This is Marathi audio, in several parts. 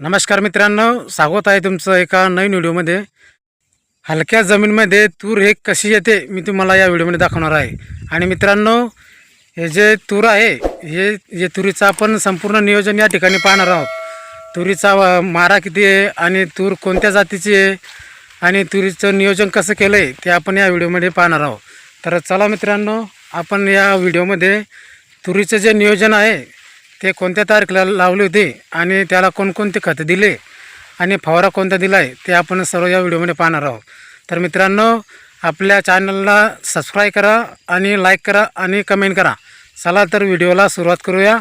नमस्कार मित्रांनो स्वागत आहे तुमचं एका नवीन व्हिडिओमध्ये. हलक्या जमीनमध्ये तूर हे कशी येते मी तुम्हाला या व्हिडिओमध्ये दाखवणार आहे. आणि मित्रांनो हे जे तूर आहे हे हे तुरीचं आपण संपूर्ण नियोजन या ठिकाणी पाहणार आहोत. तुरीचा मारा किती आहे आणि तूर कोणत्या जातीची आहे आणि तुरीचं नियोजन कसं केलं आहे ते आपण या व्हिडिओमध्ये पाहणार आहोत. तर चला मित्रांनो आपण या व्हिडिओमध्ये तुरीचं जे नियोजन आहे ते कोणत्या तारखेला लावले होते आणि त्याला कोणकोणते खतं दिले आणि फवारा कोणता दिला आहे ते आपण सर्व या व्हिडिओमध्ये पाहणार आहोत. तर मित्रांनो आपल्या चॅनलला सबस्क्राईब करा आणि लाईक करा आणि कमेंट करा. चला तर व्हिडिओला सुरुवात करूया.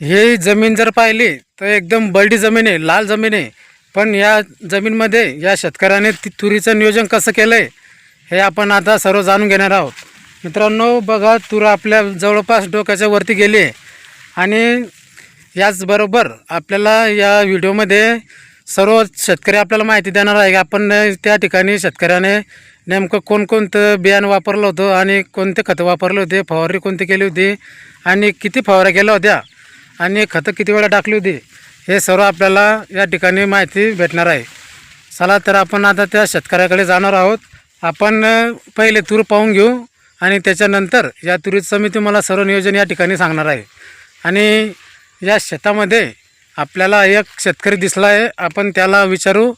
ही जमीन जर पाहिली तर एकदम बर्डी जमीन आहे लाल जमीन आहे. पण या जमीनमध्ये या शेतकऱ्याने ती तुरीचं नियोजन कसं केलं आहे हे आपण आता सर्व जाणून घेणार आहोत. मित्रांनो बघा तूर आपल्या जवळपास डोक्याच्या वरती गेली आहे. आणि याचबरोबर आपल्याला या व्हिडिओमध्ये सर्व शेतकरी आपल्याला माहिती देणार आहे की आपण त्या ठिकाणी शेतकऱ्याने नेमकं कोणकोणतं बियाणं वापरलं होतं आणि कोणते खतं वापरले होते फवारणी कोणती केली होती आणि किती फवाऱ्या केल्या होत्या आणि खतं किती वेळा टाकली होती हे सर्व आपल्याला या ठिकाणी माहिती भेटणार आहे. चला तर आपण आता त्या शेतकऱ्याकडे जाणार आहोत. आपण पहिले तूर पाहून घेऊ आणि त्याच्यानंतर या तुरीचं मी तुम्हाला सर्व नियोजन या ठिकाणी सांगणार आहे. आणि या शेतामध्ये आपल्याला एक शेतकरी दिसला आहे आपण त्याला विचारू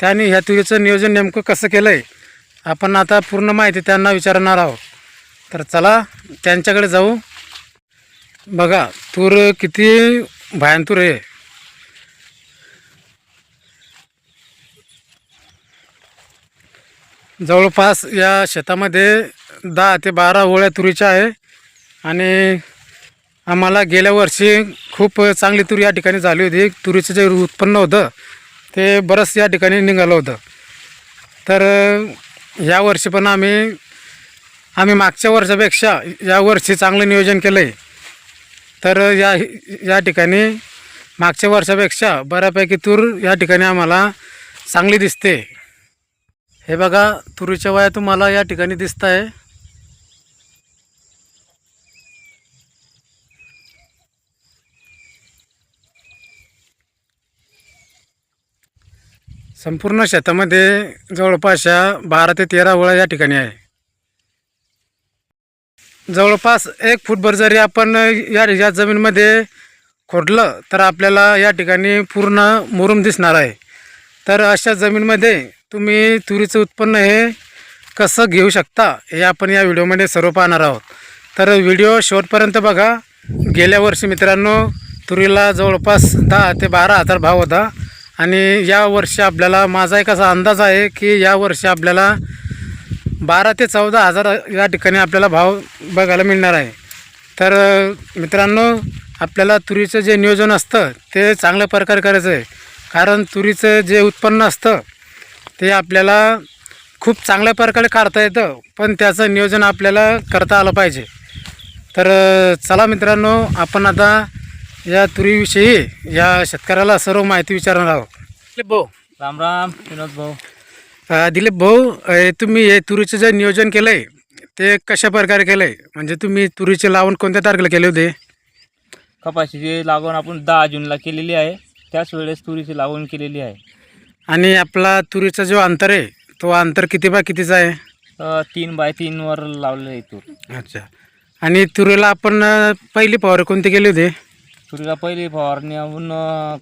त्याने ह्या तुरीचं नियोजन नेमकं कसं केलं आहे आपण आता पूर्ण माहिती त्यांना विचारणार आहोत. तर चला त्यांच्याकडे जाऊ. बघा तूर किती भयानतूर आहे. जवळपास या शेतामध्ये दहा ते बारा ओळ्या तुरीच्या आहे. आणि आम्हाला गेल्या वर्षी खूप चांगली तूर या ठिकाणी झाली होती. तुरीचं जे उत्पन्न होतं ते बरंच या ठिकाणी निघालं होतं. तर या वर्षी पण आम्ही आम्ही मागच्या वर्षापेक्षा या वर्षी चांगलं नियोजन केलं आहे तर या या ठिकाणी मागच्या वर्षापेक्षा बऱ्यापैकी तूर या ठिकाणी आम्हाला चांगली दिसते. हे बघा तुरीच्या वया तुम्हाला या ठिकाणी दिसत आहे संपूर्ण शेतामध्ये जवळपास बारा ते तेरा वळा या ठिकाणी आहे. जवळपास एक फूटभर जरी आपण या या जमीनमध्ये खोडलं तर आपल्याला या ठिकाणी पूर्ण मुरुम दिसणार आहे. तर अशा जमीनमध्ये तुम्ही तुरीचं उत्पन्न हे कसं घेऊ शकता हे आपण या व्हिडिओमध्ये सर्व पाहणार आहोत. तर व्हिडिओ शेवटपर्यंत बघा. गेल्या वर्षी मित्रांनो तुरीला जवळपास दहा ते बारा हजार भाव होता. आणि या वर्षी आपल्याला माझा एक असा अंदाज आहे की या वर्षी आपल्याला बारा ते चौदा हजार या ठिकाणी आपल्याला भाव बघायला मिळणार आहे. तर मित्रांनो आपल्याला तुरीचं जे नियोजन असतं ते चांगल्या प्रकारे करायचं आहे. कारण तुरीचं जे उत्पन्न असतं ते आपल्याला खूप चांगल्या प्रकारे काढता येतं पण त्याचं नियोजन आपल्याला करता आलं पाहिजे. तर चला मित्रांनो आपण आता या तुरीविषयी या शेतकऱ्याला सर्व माहिती विचारणार आहोत. दिलीप भाऊ. राम राम विनोद भाऊ. अ, दिलीप भाऊ अ, तुम्ही हे तुरीचं जे नियोजन केलं आहे ते कशा प्रकारे केलं आहे म्हणजे तुम्ही तुरीचे लावण कोणत्या तारखेला केले होते? कपाशीची लागवड आपण दहा जूनला केलेली आहे. त्याच वेळेस तुरीची लागवड केलेली आहे. आणि आपला तुरीचा जो अंतर आहे तो अंतर किती बाय कितीचा आहे? तीन बाय तीनवर लावलेलं आहे तूर. अच्छा. आणि तुरीला आपण अ, पहिली फवारे कोणते केले होते? तुरीला पहिली फवारणी आपण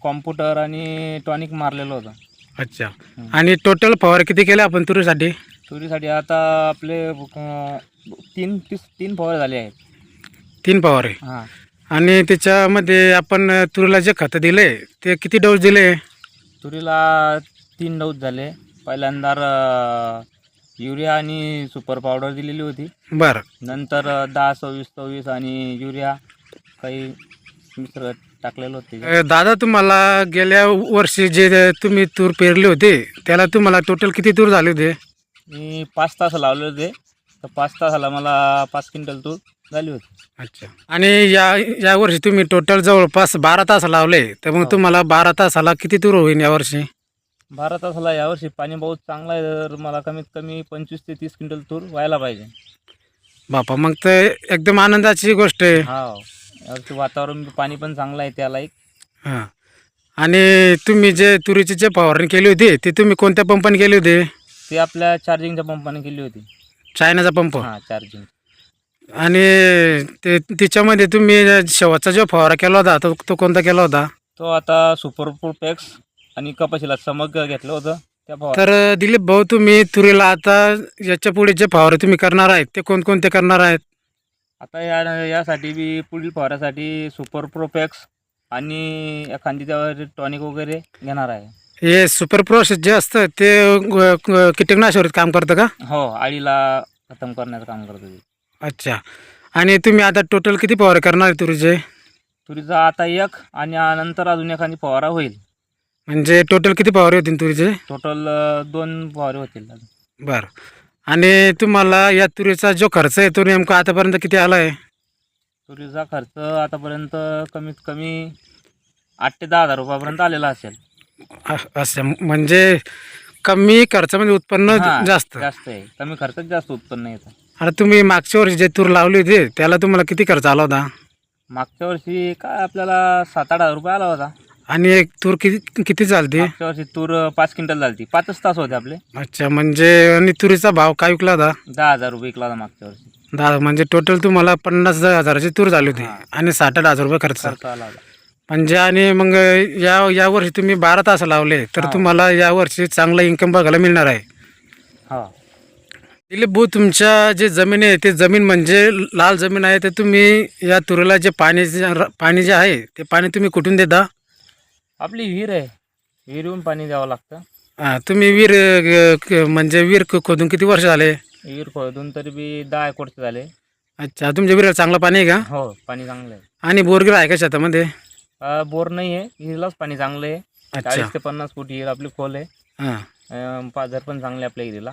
कॉम्प्युटर आणि टॉनिक मारलेलं होतं. अच्छा. आणि टोटल फवारे किती केले आपण तुरीसाठी तुरीसाठी आता आपले अं, तीन तीस तीन फवारे झाले आहेत. तीन फवारे. हां. आणि त्याच्यामध्ये आपण अ, तुरीला जे खतं दिले ते किती डोस दिले? तुरीला तीन डोस झाले. पहिल्यांदा अं, युरिया आणि सुपर पावडर दिलेली होती. बरं. नंतर अं, दहा सव्वीस सव्वीस आणि युरिया काही टाकलेलं होते अ, दादा तुम्हाला गेल्या वर्षी जे तुम्ही तूर पेरले होते त्याला तुम्हाला टोटल किती तूर झाले होते? मी पाच तास लावले होते. तर पाच तासाला मला पाच क्विंटल तूर झाली होती. अच्छा. आणि या या वर्षी तुम्ही टोटल जवळपास बारा तास लावले तर मग हो. तुम्हाला बारा तासाला किती तूर होईल यावर्षी बारा तासाला यावर्षी पाणी बहुत चांगलं आहे तर मला कमीत कमी पंचवीस ते तीस क्विंटल तूर व्हायला पाहिजे. बापा मग तर एकदम आनंदाची गोष्ट आहे. हा वातावरण पाणी पण चांगलं आहे त्याला एक. हां. आणि तुम्ही जे तुरीची जे फवारणी केली होती ती तुम्ही कोणत्या पंपाने केली होती? ते आपल्या चार्जिंगच्या पंपाने केली होती. चायनाचा पंप? हां चार्जिंग आणि ते तिच्यामध्ये तुम्ही शेवटचा जो फवारा केला होता तो तो कोणता केला होता? तो आता सुपर प्रोपॅक्स आणि कपाशीला समग घेतलं होतं त्या फवार तर दिलीप भाऊ तुम्ही तुरीला आता याच्यापुढे जे फवारे तुम्ही करणार आहेत ते कोणकोणते करणार आहेत? आता या यासाठी बी पुढील फवारासाठी सुपर प्रोपॅक्स आणि एखादी त्यावर टॉनिक वगैरे घेणार आहे. हे सुपर प्रोसेस जे असतं ते ग- ग- कीटकनाशकावर काम करतं का? हो आळीला खतम करण्याचं काम करतो ते. अच्छा. आणि तुम्ही आता टोटल किती फवारे करणार आहे तुरीचे? तुरीचा आता एक आणि नंतर अजून एखादी फवारा होईल. म्हणजे टोटल किती फवारे होतील तुरीचे? टोटल दोन फवारे होतील अजून. बरं. आणि तुम्हाला या तुरीचा जो खर्च आहे तो नेमका आतापर्यंत किती आला आहे? तुरीचा खर्च आतापर्यंत कमीत कमी आठ ते दहा हजार रुपयापर्यंत आलेला असेल. अ- असं म्हणजे कमी खर्चामध्ये उत्पन्न हां, जास्त. जास्त आहे. कमी खर्चात जास्त उत्पन्न येतं आता तुम्ही मागच्या वर्षी जे तूर लावली होती त्याला तुम्हाला किती खर्च आला होता? मागच्या वर्षी काय आपल्याला सात आठ हजार रुपये आला होता. आणि एक तूर किती किती चालते? मागच्या वर्षी तूर पाच क्विंटल झाली पाचच तास होते आपले. अच्छा म्हणजे आणि तुरीचा भाव काय विकला होता? दहा हजार रुपये विकला होता मागच्या वर्षी. दहा म्हणजे टोटल तुम्हाला पन्नास हजाराची तूर झाली होती. आणि साठ आठ हजार रुपये खर्च खर्च आला होता. म्हणजे आणि मग या या वर्षी तुम्ही बारा तास लावले तर. तुम्हाला या वर्षी चांगला इन्कम बघायला मिळणार आहे. हा. दिलीप भाऊ तुमच्या जे जमीन आहे ते जमीन म्हणजे लाल जमीन आहे तर तुम्ही या तुरीला जे पाणी जे- पाणी जे आहे ते पाणी तुम्ही कुठून देता? आपली विहीर आहे. विहिरीहून पाणी द्यावं लागतं. हां, तुम्ही विहीर अ, क- म्हणजे विहीर क- खोदून किती वर्ष झाले? विहीर खोदून तरी बी दहा एक वर्ष झाले. अच्छा तुमच्या विहिरीला चांगलं पाणी आहे का? हो पाणी चांगलं आहे. आणि बोरगिर आहे का शेतामध्ये? अं, बोर नाही आहे. विहिरीलाच पाणी चांगलं आहे. अच्छा. चाळीस ते पन्नास फूट विहीर आपली खोल आहे. हां. अं, पाझर पण चांगले आपल्या विहिरीला.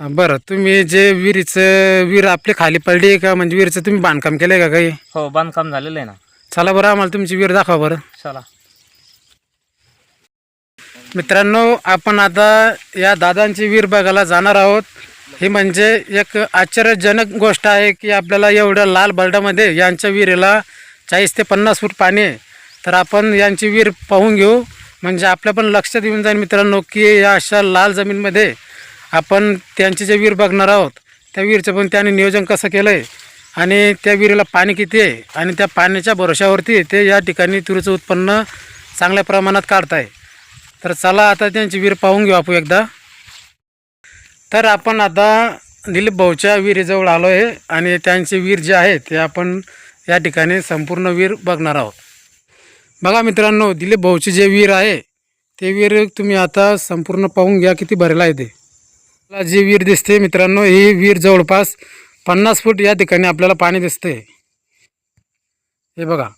हां, बरं. तुम्ही जे विहिरीचं विहीर आपली खाली पडली आहे का? म्हणजे विहिरीचं तुम्ही बांधकाम केलं आहे का काही? हो बांधकाम झालेलं आहे ना. चला बरं आम्हाला तुमची विहीर दाखवा बरं. चला. मित्रांनो आपण आता या दादांची विहीर बघायला जाणार आहोत. ही म्हणजे एक आश्चर्यजनक गोष्ट आहे की आपल्याला एवढ्या लाल बर्डामध्ये यांच्या विहिरीला चाळीस ते पन्नास फूट पाणी आहे. तर आपण यांची विहीर पाहून घेऊ. म्हणजे आपल्या पण लक्ष देऊन जाईल मित्रांनो की या अशा लाल जमीनमध्ये आपण त्यांची जे विहीर बघणार आहोत त्या विहीरचं पण त्याने नियोजन कसं केलं आहे आणि त्या विहिरीला पाणी किती आहे आणि त्या पाण्याच्या भरोशावरती ते या ठिकाणी तुरीचं उत्पन्न चांगल्या प्रमाणात काढत आहे तर चला आता त्यांची विहीर पाहून घेऊ आपण एकदा. तर आपण आता दिलीप भाऊच्या विहिरीजवळ आलो आहे आणि त्यांची विहीर जे आहे ते आपण या ठिकाणी संपूर्ण विहीर बघणार आहोत. बघा मित्रांनो दिलीप भाऊची जे विहीर आहे ते विहीर तुम्ही आता संपूर्ण पाहून घ्या किती भरेला आहे ते. मला जी विहीर दिसते मित्रांनो ही विहीर जवळपास पन्नास फूट या ठिकाणी आपल्याला पाणी दिसते. हे बघा.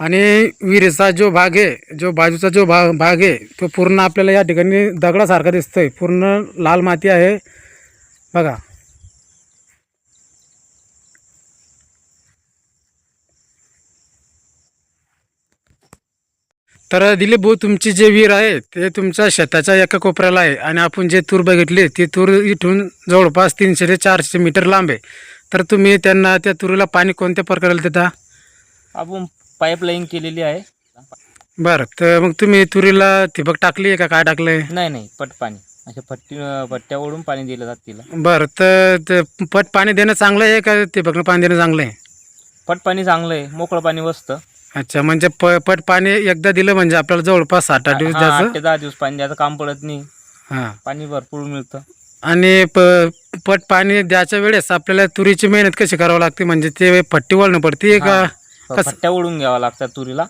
आणि विहिरीचा जो भाग आहे जो बाजूचा जो भाग भाग आहे तो पूर्ण आपल्याला या ठिकाणी दगडासारखा दिसतोय. पूर्ण लाल माती आहे. बघा. तर दिलीप भाऊ तुमची जे विहीर आहे ते तुमच्या शेताच्या एका कोपऱ्याला आहे आणि आपण जे तूर बघितली ती तूर इथून जवळपास तीनशे ते चारशे मीटर लांब आहे. तर तुम्ही त्यांना त्या तुरीला पाणी कोणत्या प्रकारे देता? आपण पाईपलाईन केलेली आहे. बरं तर मग तुम्ही तुरीला ठिबक टाकली आहे का? काय टाकलं आहे नाही नाही पट पाणी. अशा पट्टी पट्ट्या ओढून पाणी दिलं जातं तिला. बरं तर ते पट पाणी देणं चांगलं आहे का ठिबकनं पाणी देणं चांगलं आहे? पट पाणी चांगलं आहे मोकळं पाणी बसतं अच्छा म्हणजे प पट पाणी एकदा दिलं म्हणजे आपल्याला जवळपास सात आठ दिवस हा, आठ द्यायचं ते दहा दिवस पाणी द्यायचं काम पडत नाही. हां. पाणी भरपूर मिळतं. आणि प पट पाणी द्यायच्या वेळेस आपल्याला तुरीची मेहनत कशी करावी लागते? म्हणजे ते पट्टी वळणं पडते का? हा. कसं? पट्ट्या ओढून घ्यावा लागतात तुरीला.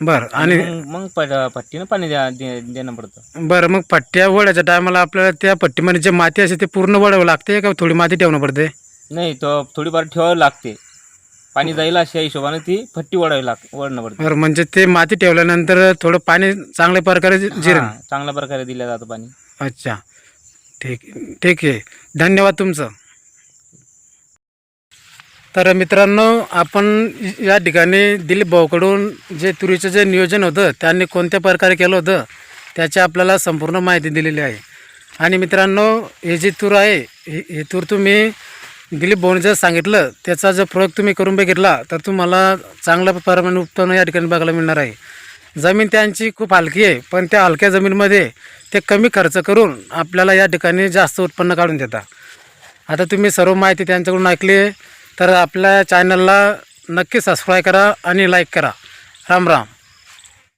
बरं आणि मग मग पट- पट्टीनं पाणी द्या दे- देणं पडतं. बरं मग पट्ट्या वळायच्या टायमाला आपल्याला त्या पट्टीमध्ये जे माती असते ते पूर्ण वळावं लागते का थोडी माती ठेवणं पडते? नाही तो थोडीफार ठेवावी लागते. पाणी जाईल अशा हिशोबाने ती पट्टी वळावी लाग वळणं पडतं. बरं म्हणजे ते माती ठेवल्यानंतर थोडं पाणी चांगल्या प्रकारे जिरण हा, चांगल्या प्रकारे दिलं जातं पाणी. अच्छा. ठीक ठीक आहे. धन्यवाद तुमचं. तर मित्रांनो आपण या ठिकाणी दिलीप भाऊकडून जे तुरीचं जे नियोजन होतं त्यांनी कोणत्या प्रकारे केलं होतं त्याची आपल्याला संपूर्ण माहिती दिलेली आहे. आणि मित्रांनो हे जी तूर आहे ही तूर तुम्ही दिलीप भाऊने जर सांगितलं त्याचा जर प्रयोग तुम्ही करून बघितला तर तुम्हाला चांगल्या प्रमाणे उत्पन्न या ठिकाणी बघायला मिळणार आहे. जमीन त्यांची खूप हलकी आहे पण त्या हलक्या जमीनमध्ये ते कमी खर्च करून आपल्याला या ठिकाणी जास्त उत्पन्न काढून देतात. आता तुम्ही सर्व माहिती त्यांच्याकडून ऐकली आहे तर आपल्या चॅनलला नक्की सबस्क्राईब करा आणि लाईक करा. राम राम.